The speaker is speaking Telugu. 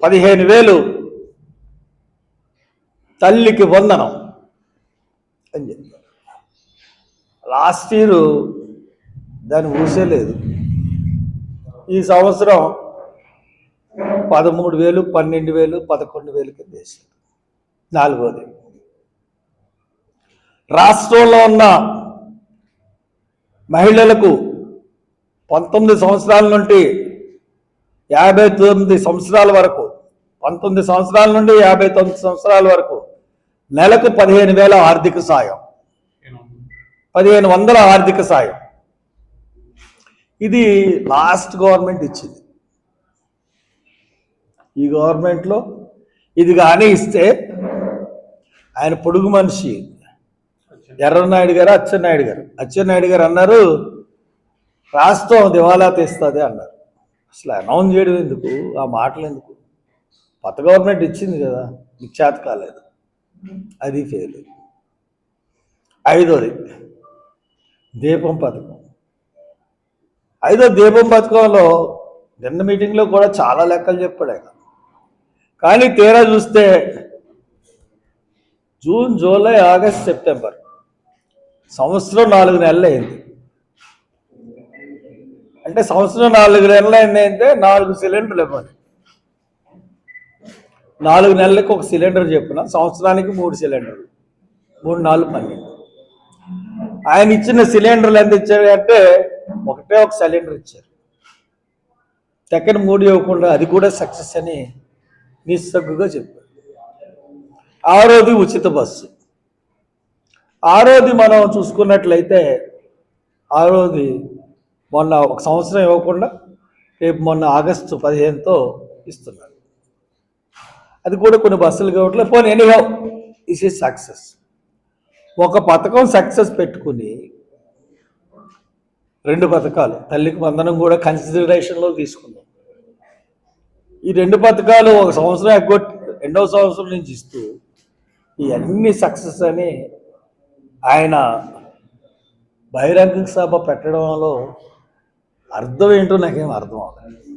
పదిహేను వేలు తల్లికి వందనం అని చెప్పారు. లాస్ట్ ఇయర్ దాన్ని ఊసేలేదు ఈ సంవత్సరం పదమూడు వేలు పన్నెండు వేలు పదకొండు వేలు కింద వేశారు నాలుగోది రాష్ట్రంలో ఉన్న మహిళలకు పంతొమ్మిది సంవత్సరాల నుండి యాభై తొమ్మిది సంవత్సరాల వరకు పంతొమ్మిది సంవత్సరాల నుండి యాభై తొమ్మిది సంవత్సరాల వరకు నెలకు పదిహేను వేల ఆర్థిక సాయం. పదిహేను వందల ఆర్థిక సాయం. ఇది లాస్ట్ గవర్నమెంట్ ఇచ్చింది. ఈ గవర్నమెంట్లో ఇది కానీ ఇస్తే ఆయన పొడుగు మనిషి. ఎర్రనాయుడు గారు అచ్చెన్నాయుడు గారు. అచ్చెన్నాయుడు గారు అన్నారు రాష్ట్రం దివాలా తీస్తుంది అన్నారు. అసలు అనౌన్స్ చేయడం ఎందుకు? ఆ మాటలు ఎందుకు? కొత్త గవర్నమెంట్ ఇచ్చింది కదా మీకు చేత కాలేదు. అది ఫెయిల్ ఐదోది దీపం పథకం. ఐదో దీపం పథకంలో నిన్న మీటింగ్లో కూడా చాలా లెక్కలు చెప్పాడు ఆయన. కానీ తీరా చూస్తే జూన్ జూలై ఆగస్ట్ సెప్టెంబర్ సంవత్సరం నాలుగు నెలలు అయింది. అంటే సంవత్సరం నాలుగు నెలలు అయింది అంటే నాలుగు సిలిండర్లు ఇవ్వాలి. నాలుగు నెలలకు ఒక సిలిండర్ చెప్పిన సంవత్సరానికి మూడు సిలిండర్లు. మూడు నాలుగు పన్నెండు. ఆయన ఇచ్చిన సిలిండర్లు ఎంత ఇచ్చారు అంటే ఒకటే ఒక సిలిండర్ ఇచ్చారు. సెకండ్ మూడు ఇవ్వకుండా అది కూడా సక్సెస్ అని నిస్సగ్గుగా చెప్పారు. ఆరోది ఉచిత బస్సు. ఆరోది మనం చూసుకున్నట్లయితే ఆరోది మొన్న ఒక సంవత్సరం ఇవ్వకుండా రేపు మొన్న ఆగస్టు పదిహేనుతో ఇస్తున్నారు. అది కూడా కొన్ని బస్సులు కావట్లేదు పోనీ ఎనీహౌ ఇస్ ఈ సక్సెస్ ఒక పథకం సక్సెస్ పెట్టుకుని రెండు పథకాలు తల్లికి వందనం కూడా కన్సిడరేషన్లో తీసుకుందాం ఈ రెండు పథకాలు ఒక సంవత్సరం ఎగ్గొట్టి రెండవ సంవత్సరం నుంచి ఇస్తూ ఇవన్నీ సక్సెస్ అని ఆయన బహిరంగ సభ పెట్టడంలో అర్థం ఏంటో నాకేం అర్థం అవ్వలేదు.